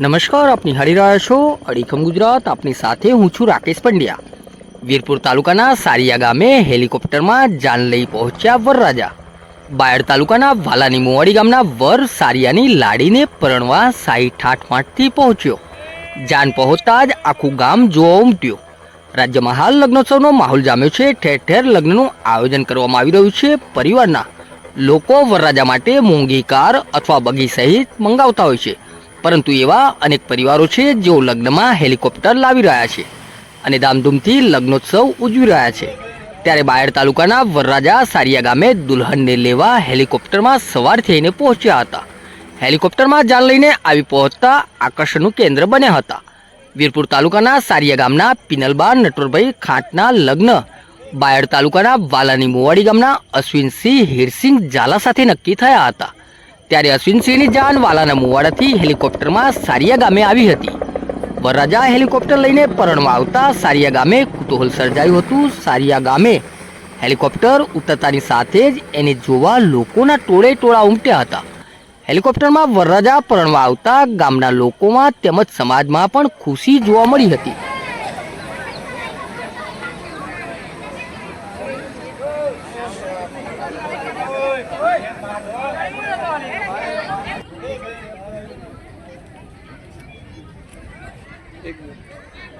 નમસ્કાર આપ નિહાળી રહ્યા છો અડીખમ ગુજરાત. આપની સાથે હું છું રાકેશ પંડ્યા. વીરપુર તાલુકાના સારિયા ગામે હેલિકોપ્ટરમાં જાન લઈ પહોંચ્યા વરરાજા. બાયડ તાલુકાના વાલાની મુવાડી ગામના વર સારિયાની લાડીને પરણવા સાઈ ઠાઠમાઠથી પહોંચ્યો. જાન પહોંચતા જ આખું ગામ જોવા ઉમટ્યું. રાજ્યમાં હાલ લગ્નોત્સવનો માહોલ જામ્યો છે. ઠેર ઠેર લગ્નનું આયોજન કરવામાં આવી રહ્યું છે પરિવારના. લોકો વરરાજા માટે મોંઘી કાર અથવા બગી સહિત મંગાવતા હોય છે. પરંતુ એવા અનેક પરિવારો છે જેઓ લગ્નમાં હેલિકોપ્ટર લાવી રહ્યા છે અને ધામધૂમથી લગ્નોત્સવ ઉજવી રહ્યા છે. ત્યારે બાયડ તાલુકાના વરરાજા સારિયા ગામે દુલ્હનને લેવા હેલિકોપ્ટરમાં સવાર થઈને પહોંચ્યા હતા. હેલિકોપ્ટરમાં જાન લઈને આવી પહોંચતા આકર્ષણનું કેન્દ્ર બન્યા હતા. વીરપુર તાલુકાના સારિયા ગામના પિનલબા નટોરભાઈ ખાંટના લગ્ન, બાયડ તાલુકાના વાલાની મોવાડી ગામના અશ્વિનસિંહ હીરસિંહ ઝાલા સાથે નક્કી થયા હતા. ત્યારે અશ્વિનસિંહની જાન વાલાના મુવાડાથી હેલિકોપ્ટરમાં સારિયા ગામે આવી હતી. વરરાજા હેલિકોપ્ટર લઈને પરણવા આવતા સારિયા ગામે કુતૂહલ સર્જાયું હતું. સારિયા ગામે હેલિકોપ્ટર ઉતરતાની સાથે જ એને જોવા લોકોના ટોળે ટોળા ઉમટ્યા હતા. હેલિકોપ્ટરમાં વરરાજા પરણવા આવતા ગામના લોકોમાં તેમજ સમાજમાં પણ ખુશી જોવા મળી હતી. एक मिनट